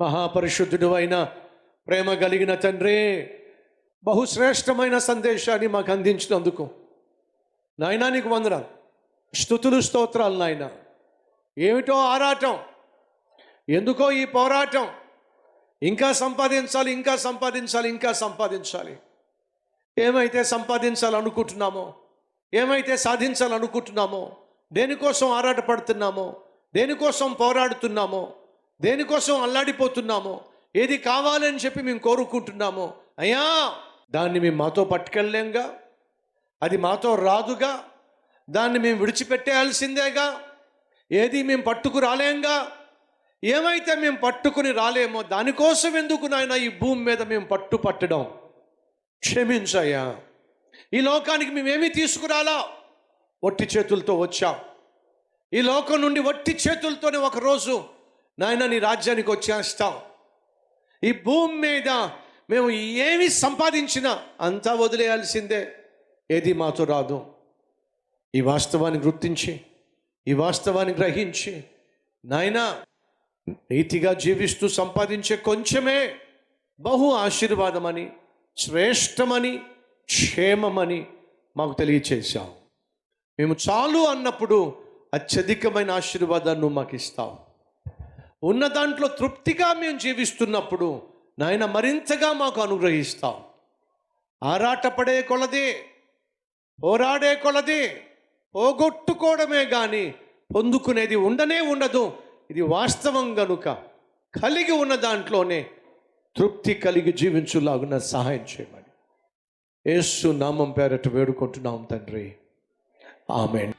మహాపరిశుద్ధుడు అయిన ప్రేమ కలిగిన తండ్రే బహుశ్రేష్టమైన సందేశాన్ని మాకు అందించినందుకు నాయనా నీకు వందనాలు. స్థుతులు స్తోత్రాలు నాయన. ఏమిటో ఆరాటం ఎందుకో ఈ పోరాటం. ఇంకా సంపాదించాలి ఇంకా సంపాదించాలి ఇంకా సంపాదించాలి. ఏమైతే సంపాదించాలనుకుంటున్నామో ఏమైతే సాధించాలనుకుంటున్నామో దేనికోసం ఆరాటపడుతున్నామో దేనికోసం పోరాడుతున్నామో దేనికోసం అల్లాడిపోతున్నామో? ఏది కావాలని చెప్పి మేము కోరుకుంటున్నామో? అయ్యా దాన్ని మేము మాతో పట్టుకెళ్ళలేంగా? అది మాతో రాదుగా? దాన్ని మేము విడిచిపెట్టేయాల్సిందేగా? ఏది మేము పట్టుకు రాలేంగా? ఏమైతే మేము పట్టుకుని రాలేమో దానికోసం ఎందుకు నాయన ఈ భూమి మీద మేము పట్టు పట్టడం? క్షమించయ్యా. ఈ లోకానికి మేమేమీ తీసుకురాలా? ఒట్టి చేతులతో వచ్చాం. ఈ లోకం నుండి వట్టి చేతులతోనే ఒకరోజు నాయన నీ రాజ్యానికి వచ్చేస్తాం. ఈ భూమి మీద మేము ఏమి సంపాదించినా అంతా వదిలేయాల్సిందే. ఏది మాతో రాదు. ఈ వాస్తవాన్ని గుర్తించి ఈ వాస్తవాన్ని గ్రహించి నాయనా నీతిగా జీవిస్తూ సంపాదించే కొంచెమే బహు ఆశీర్వాదమని శ్రేష్టమని క్షేమమని మాకు తెలియచేశావు. మేము చాలు అన్నప్పుడు అత్యధికమైన ఆశీర్వాదాన్ని మాకు ఇస్తావు. ఉన్న దాంట్లో తృప్తిగా మేము జీవిస్తున్నప్పుడు నాయన మరింతగా మాకు అనుగ్రహిస్తాం. ఆరాటపడే కొలది పోరాడే కొలది పోగొట్టుకోవడమే కానీ పొందుకునేది ఉండనే ఉండదు. ఇది వాస్తవం గనుక. కలిగి ఉన్న దాంట్లోనే తృప్తి కలిగి జీవించులాగున సహాయం చేయమని. ఏసు నామం పేరట వేడుకుంటున్నాం తండ్రి. ఆమెన్.